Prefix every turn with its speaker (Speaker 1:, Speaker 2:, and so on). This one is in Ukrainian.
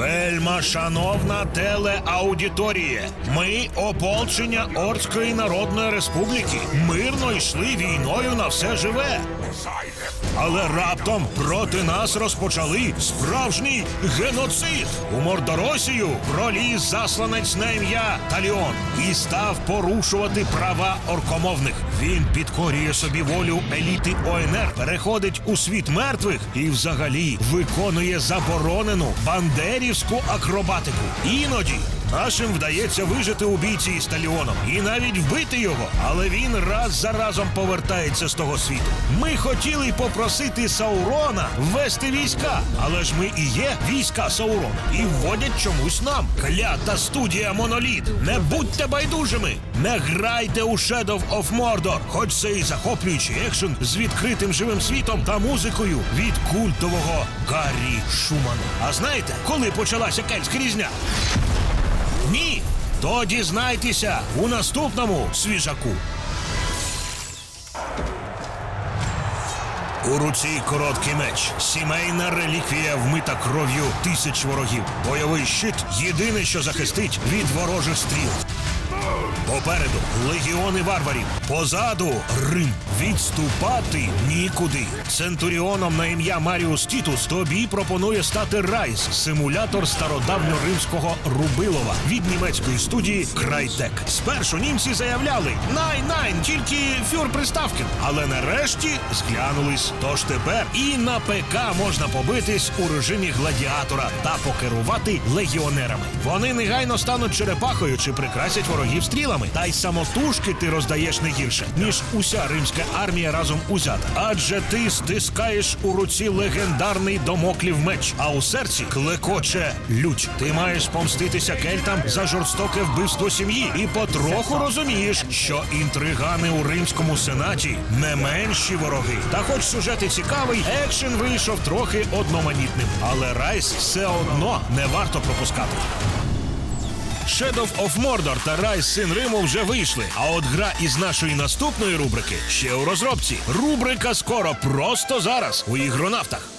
Speaker 1: Van Вельма шановна телеаудиторія. Ми ополчення Ордської Народної Республіки. Мирно йшли війною на все живе. Але раптом проти нас розпочали справжній геноцид. У Мордоросію проліз засланець на ім'я Таліон і став порушувати права оркомовних. Він підкорює собі волю еліти ОНР, переходить у світ мертвих і взагалі виконує заборонену бандерівську акробатику. Іноді Нашим вдається вижити у бійці із Таліоном і навіть вбити його, але він раз за разом повертається з того світу. Ми хотіли попросити Саурона ввести війська, але ж ми і є війська Саурона, і вводять чомусь нам. Клята студія Моноліт. Не будьте байдужими, не грайте у Shadow of Mordor, хоч це і захоплюючий екшен з відкритим живим світом та музикою від культового Гаррі Шумана. А знаєте, коли почалася кельтська різня? То дізнайтеся у наступному свіжаку. У руці короткий меч, сімейна реліквія вмита кров'ю тисяч ворогів. Бойовий щит єдине, що захистить від ворожих стріл. Попереду легіони варварів. Позаду Рим. Відступати нікуди. Центуріоном на ім'я Маріус Тітус тобі пропонує стати Райс, симулятор стародавньоримського Рубилова від німецької студії Крайтек. Спершу німці заявляли най-найн, тільки фюр приставки. Але нарешті зглянулись. Тож тепер і на ПК можна побитись у режимі гладіатора та покерувати легіонерами. Вони негайно стануть черепахою чи прикрасять ворогів стрілами. Та й самотужки ти роздаєш не гірше, ніж уся римська армія разом узята. Адже ти стискаєш у руці легендарний домоклів меч, а у серці клекоче лють. Ти маєш помститися кельтам за жорстоке вбивство сім'ї, і потроху розумієш, що інтригани у римському сенаті не менші вороги. Та хоч сюжет і цікавий, екшен вийшов трохи одноманітним, але Райс все одно не варто пропускати. Shadow of Mordor та Райс Син Риму вже вийшли. А от гра із нашої наступної рубрики ще у розробці. Рубрика скоро просто зараз у ігронавтах.